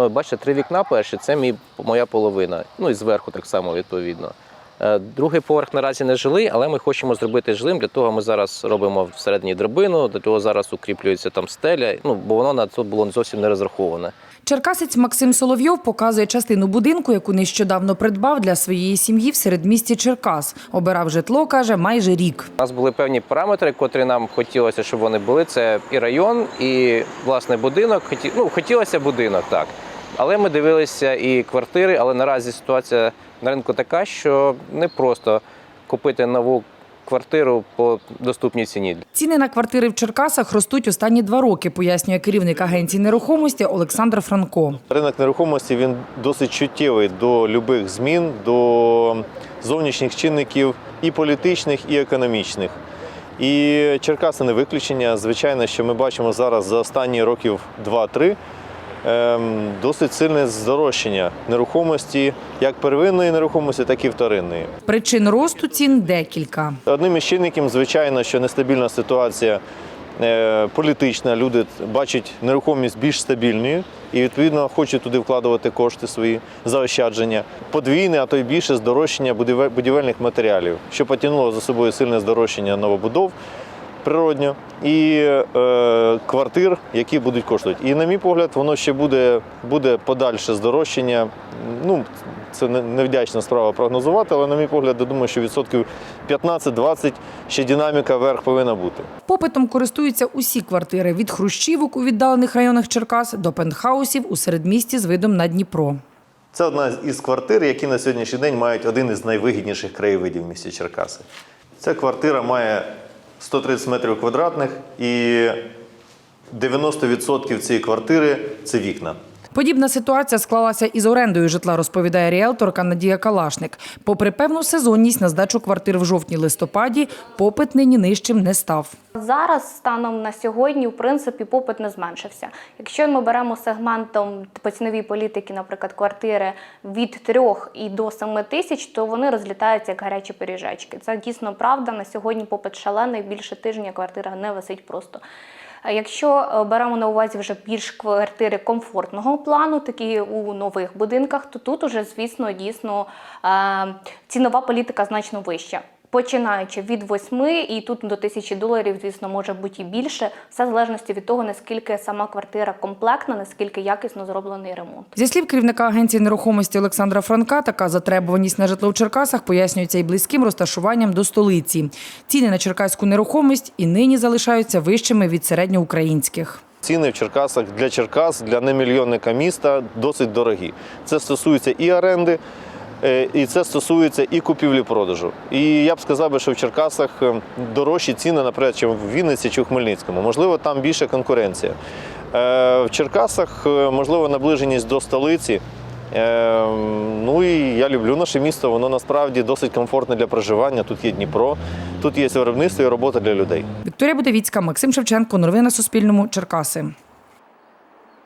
Е, Бачите, три вікна перші це мій, моя половина. Ну і зверху так само відповідно. Е, Другий поверх наразі не жилий, але ми хочемо зробити жилим. Для того ми зараз робимо всередині драбину, для того зараз укріплюється там стеля. Ну бо воно на це було зовсім не розраховане. Черкасець Максим Соловйов показує частину будинку, яку нещодавно придбав для своєї сім'ї в середмісті Черкас. Обирав житло, каже, майже рік. У нас були певні параметри, котрі нам хотілося, щоб вони були. Це і район, і власне будинок. Хоті... Ну, хотілося будинок, так. Але ми дивилися і квартири, але наразі ситуація на ринку така, що не просто купити нову квартиру по доступній ціні. Ціни на квартири в Черкасах ростуть останні два роки, пояснює керівник агенції нерухомості Олександр Франко. Ринок нерухомості він досить чуттєвий до любих змін, до зовнішніх чинників і політичних, і економічних. І Черкаси не виключення. Звичайно, що ми бачимо зараз за останні років 2-3 ем, досить сильне здорожчання нерухомості, як первинної нерухомості, так і вторинної. Причин росту цін декілька. Одним із чинників, звичайно, що нестабільна ситуація е, політична. Люди бачать нерухомість більш стабільною і відповідно хочуть туди вкладувати кошти свої заощадження. Подвійне, а то й більше здорожчання будівель- будівельних матеріалів, що потягнуло за собою сильне здорожчання новобудов. Природньо і е, квартир, які будуть коштувати. І на мій погляд, воно ще буде, буде подальше здорожчання. Ну, це невдячна справа прогнозувати, але на мій погляд, я думаю, що відсотків 15-20 ще динаміка вверх повинна бути. Попитом користуються усі квартири від хрущівок у віддалених районах Черкас до пентхаусів у середмісті з видом на Дніпро. Це одна із квартир, які на сьогоднішній день мають один із найвигідніших краєвидів в місті Черкаси. Ця квартира має 130 метрів квадратних і 90% цієї квартири це вікна. Подібна ситуація склалася із орендою житла, розповідає ріелторка Надія Калашник. Попри певну сезонність на здачу квартир в жовтні-листопаді, попит нині нижчим не став. Зараз станом на сьогодні, в принципі, попит не зменшився. Якщо ми беремо сегментом по ціновій політики, наприклад, квартири від 3 і до 7 тисяч, то вони розлітаються як гарячі пиріжечки. Це дійсно правда. На сьогодні попит шалений, більше тижня квартира не висить просто. А Якщо е, беремо на увазі вже більш квартири комфортного плану, такі у нових будинках, то тут уже, звісно, дійсно е, цінова політика значно вища. Починаючи від 8 і тут до тисячі доларів, звісно, може бути і більше, все в залежності від того, наскільки сама квартира комплектна, наскільки якісно зроблений ремонт. Зі слів керівника агенції нерухомості Олександра Франка, така затребуваність на житло в Черкасах пояснюється і близьким розташуванням до столиці. Ціни на черкаську нерухомість і нині залишаються вищими від середньоукраїнських. Ціни в Черкасах для Черкас, для немільйонника міста досить дорогі. Це стосується і оренди, і це стосується і купівлі-продажу. І я б сказав, що в Черкасах е, дорожчі ціни, наприклад, чим в Вінниці чи в Хмельницькому. Можливо, там більша конкуренція. Е, В Черкасах, е, можливо, наближеність до столиці. Е, Ну і я люблю наше місто, воно насправді досить комфортне для проживання. Тут є Дніпро, тут є виробництво і робота для людей. Вікторія Будовіцька, Максим Шевченко. Новини на Суспільному. Черкаси.